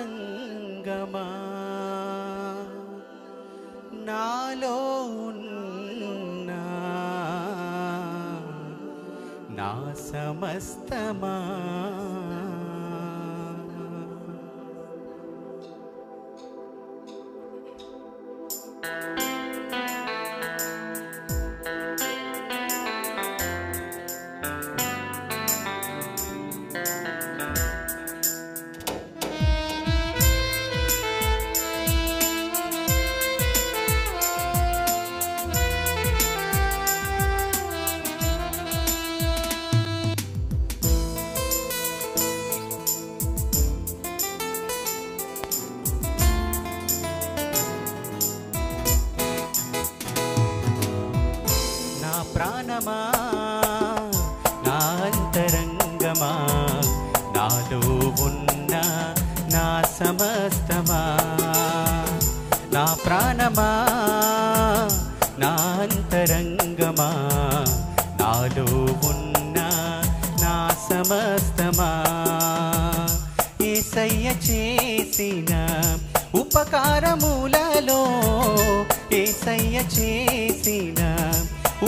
ङ्गमा नालो न समस्तमा నాలో ఉన్న నా సమస్తమా? ఏసయ్య చేసిన ఉపకారములలో ఏసయ్య చేసిన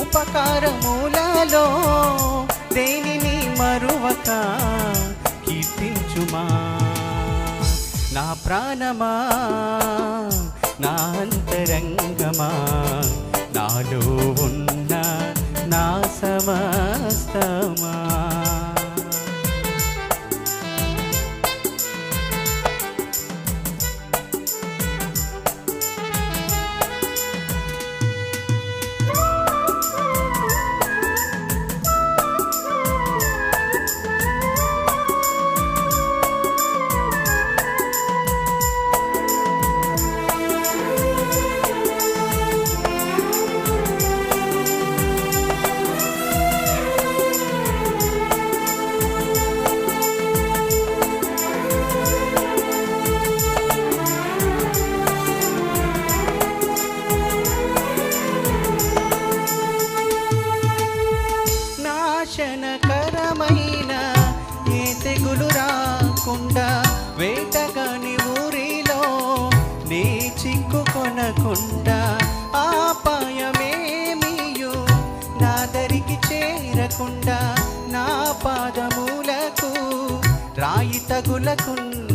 ఉపకారములలో దేనిని మరువక కీర్తించుమా? నా ప్రాణమా? నా అంతరంగమా? నాలో చిక్కుకొనకుండా ఆపాయమేమియు? నాదరికి చేరకుండా నా పాదములకు రాయి తగులకుండా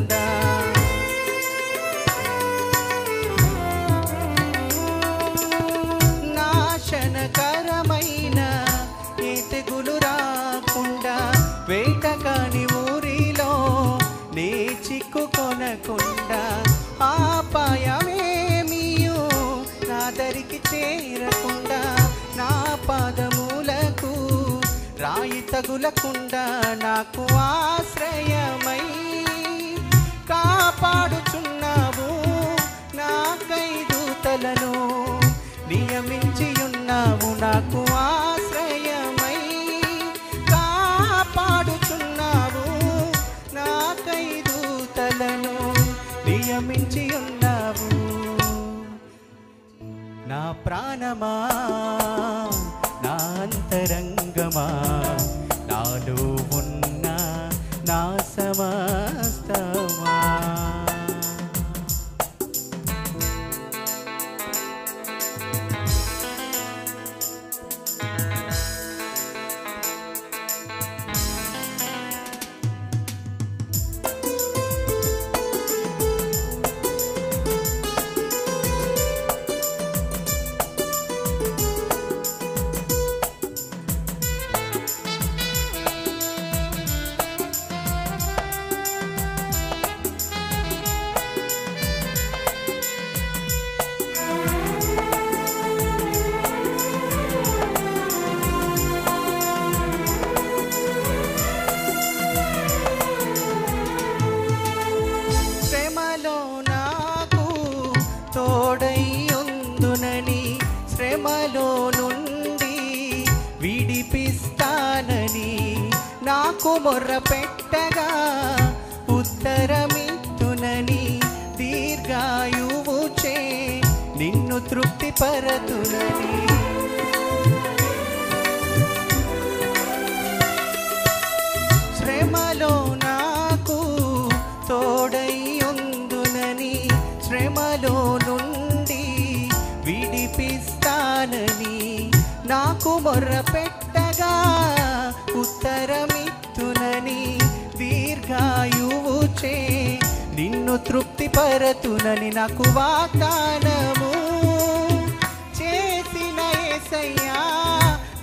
రాయి నాకు ఆశ్రయమై కాపాడుచున్నావు నా కైదూతలను నియమించి ఉన్నావు నాకు ఆశ్రయమై కాపాడుచున్నావు నా కైదూతలను నియమించి ఉన్నావు నా ప్రాణమా నా అంతరంగమా. నా శ్రమలో నుండి విడిపిస్తానని నాకు మొర్ర పెట్టగా ఉత్తరమిత్తునని దీర్ఘాయువు చే నిన్ను తృప్తిపరతునని. మొర్ర పెట్టగా ఉత్తరమిత్తునని దీర్ఘాయువు చే నిన్ను తృప్తిపరతునని నాకు వాతానము చేసిన ఏసయ్యా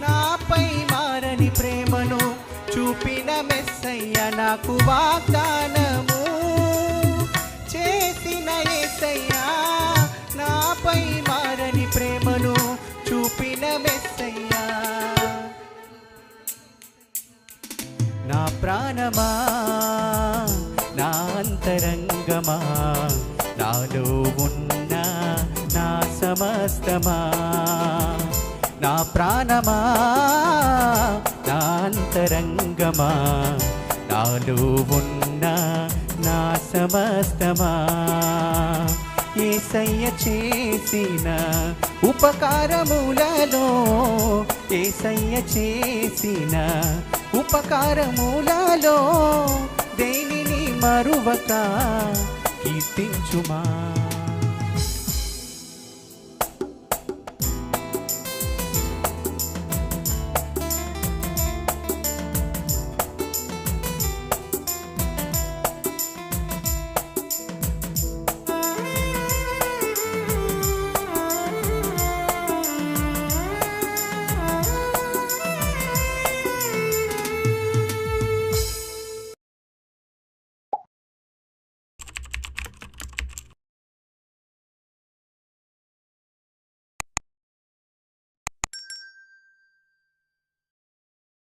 నాపై మారని ప్రేమను చూపిన మెస్సయ్య నాకు వాతానము ప్రాణమా నా అంతరంగమా? నాలో ఉన్న నా సమస్తమా? నా ప్రాణమా? నా అంతరంగమా? నాలో ఉన్న నా సమస్తమా? ఏసయ్య చేసిన ఉపకారములలో ఏసయ్య చేసిన ఉపకారములలో దేనిని మరువక కీర్తించుమా?